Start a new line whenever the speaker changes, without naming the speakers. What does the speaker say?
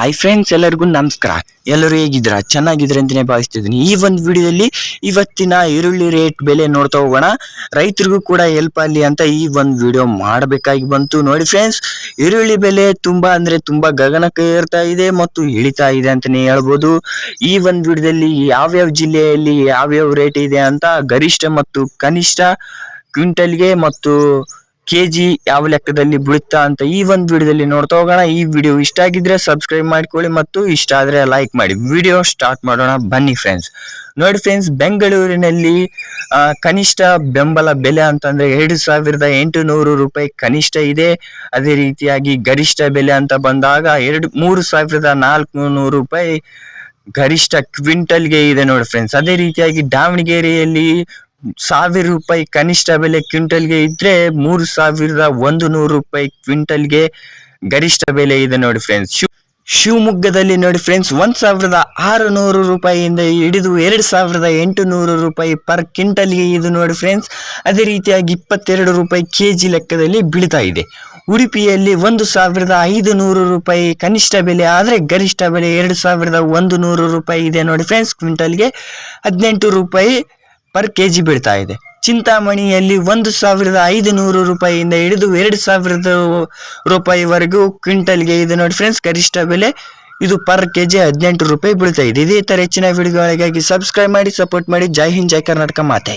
Hi friends ಎಲ್ಲರಿಗೂ ನಮಸ್ಕಾರ. ಎಲ್ಲರೂ ಹೇಗಿದ್ದೀರಾ? ಚೆನ್ನಾಗಿದ್ರೆ ಅಂತಲೇ ಭಾವಿಸ್ತಿದ್ದೀನಿ. ಈ ಒಂದು ವಿಡಿಯೋದಲ್ಲಿ ಇವತ್ತಿನ ಈರುಳ್ಳಿ ರೇಟ್ ಬೆಲೆ ನೋಡ್ತಾ ಹೋಗೋಣ. ರೈತರಿಗೂ ಕೂಡ ಹೆಲ್ಪ್ ಆಗಲಿ ಅಂತ ಈ ಒಂದು ವಿಡಿಯೋ ಮಾಡಬೇಕಾಗಿ ಬಂತು. ನೋಡಿ ಫ್ರೆಂಡ್ಸ್ ಈರುಳ್ಳಿ ಬೆಲೆ ತುಂಬಾ ಅಂದ್ರೆ ತುಂಬಾ ಗಗನಕ್ಕೆ ಏರ್ತಾ ಇದೆ ಮತ್ತು ಇಳಿತಾ ಇದೆ ಅಂತಲೇ ಹೇಳ್ಬೋದು. ಈ ಒಂದು ವಿಡಿಯೋದಲ್ಲಿ ಯಾವ್ಯಾವ ಜಿಲ್ಲೆಯಲ್ಲಿ ಯಾವ್ಯಾವ ರೇಟ್ ಇದೆ ಅಂತ ಗರಿಷ್ಠ ಮತ್ತು ಕನಿಷ್ಠ ಕ್ವಿಂಟಲ್ಗೆ ಮತ್ತು ಕೆಜಿ ಯಾವ ಲೆಕ್ಕದಲ್ಲಿ ಬೀಳುತ್ತಾ ಅಂತ ಈ ಒಂದು ವಿಡಿಯೋದಲ್ಲಿ ನೋಡ್ತಾ ಹೋಗೋಣ. ಈ ವಿಡಿಯೋ ಇಷ್ಟ ಆಗಿದ್ರೆ ಸಬ್ಸ್ಕ್ರೈಬ್ ಮಾಡ್ಕೊಳ್ಳಿ ಮತ್ತು ಇಷ್ಟ ಆದ್ರೆ ಲೈಕ್ ಮಾಡಿ. ವಿಡಿಯೋ ಸ್ಟಾರ್ಟ್ ಮಾಡೋಣ. ಬನ್ನಿ ಫ್ರೆಂಡ್ಸ್ ನೋಡಿ ಫ್ರೆಂಡ್ಸ್ ಬೆಂಗಳೂರಿನಲ್ಲಿ ಕನಿಷ್ಠ ಬೆಂಬಲ ಬೆಲೆ ಅಂತಂದ್ರೆ ಎರಡು ಸಾವಿರದ ಎಂಟುನೂರು ರೂಪಾಯಿ ಕನಿಷ್ಠ ಇದೆ. ಅದೇ ರೀತಿಯಾಗಿ ಗರಿಷ್ಠ ಬೆಲೆ ಅಂತ ಬಂದಾಗ ಎರಡು, ಮೂರು ಸಾವಿರದ ನಾಲ್ಕು ನೂರು ರೂಪಾಯಿ ಗರಿಷ್ಠ ಕ್ವಿಂಟಲ್ಗೆ ಇದೆ ನೋಡಿ ಫ್ರೆಂಡ್ಸ್ ಅದೇ ರೀತಿಯಾಗಿ ದಾವಣಗೆರೆಯಲ್ಲಿ ಸಾವಿರ ರೂಪಾಯಿ ಕನಿಷ್ಠ ಬೆಲೆ ಕ್ವಿಂಟಲ್ಗೆ ಇದ್ರೆ ಮೂರು ಸಾವಿರದ ಒಂದು ನೂರು ರೂಪಾಯಿ ಕ್ವಿಂಟಲ್ಗೆ ಗರಿಷ್ಠ ಬೆಲೆ ಇದೆ ನೋಡಿ ಫ್ರೆಂಡ್ಸ್ ಶಿವಮೊಗ್ಗದಲ್ಲಿ ನೋಡಿ ಫ್ರೆಂಡ್ಸ್ ಒಂದು ಸಾವಿರದ ಆರು ನೂರು ರೂಪಾಯಿಯಿಂದ ಹಿಡಿದು ಎರಡು ಸಾವಿರದ ಎಂಟು ನೂರು ರೂಪಾಯಿ ಪರ್ ಕ್ವಿಂಟಲ್ಗೆ ಇದು ನೋಡಿ ಫ್ರೆಂಡ್ಸ್ ಅದೇ ರೀತಿಯಾಗಿ ಇಪ್ಪತ್ತೆರಡು ರೂಪಾಯಿ ಕೆ ಜಿ ಲೆಕ್ಕದಲ್ಲಿ ಬೀಳ್ತಾ ಇದೆ. ಉಡುಪಿಯಲ್ಲಿ ಒಂದು ಸಾವಿರದ ಐದು ನೂರು ರೂಪಾಯಿ ಕನಿಷ್ಠ ಬೆಲೆ ಆದರೆ ಗರಿಷ್ಠ ಬೆಲೆ ಎರಡು ಸಾವಿರದ ಒಂದು ನೂರು ರೂಪಾಯಿ ಇದೆ ನೋಡಿ ಫ್ರೆಂಡ್ಸ್ ಕ್ವಿಂಟಲ್ಗೆ ಹದಿನೆಂಟು ರೂಪಾಯಿ ಪರ್ ಕೆ ಜಿ ಬೀಳ್ತಾ ಇದೆ. ಚಿಂತಾಮಣಿಯಲ್ಲಿ ಒಂದು ಸಾವಿರದ ಐದು ನೂರು ರೂಪಾಯಿಯಿಂದ ಹಿಡಿದು ಎರಡು ಸಾವಿರದ ರೂಪಾಯಿವರೆಗೂ ಕ್ವಿಂಟಲ್ಗೆ ಇದು ನೋಡಿ ಫ್ರೆಂಡ್ಸ್ ಗರಿಷ್ಠ ಬೆಲೆ ಇದು ಪರ್ ಕೆ ಜಿ ಹದಿನೆಂಟು ರೂಪಾಯಿ ಬೀಳ್ತಾ ಇದೆ. ಇದೇ ಥರ ಹೆಚ್ಚಿನ ವಿಡಿಯೋಗಳಿಗಾಗಿ ಸಬ್ಸ್ಕ್ರೈಬ್ ಮಾಡಿ ಸಪೋರ್ಟ್ ಮಾಡಿ. ಜೈ ಹಿಂದ್, ಜೈ ಕರ್ನಾಟಕ ಮಾತೆ.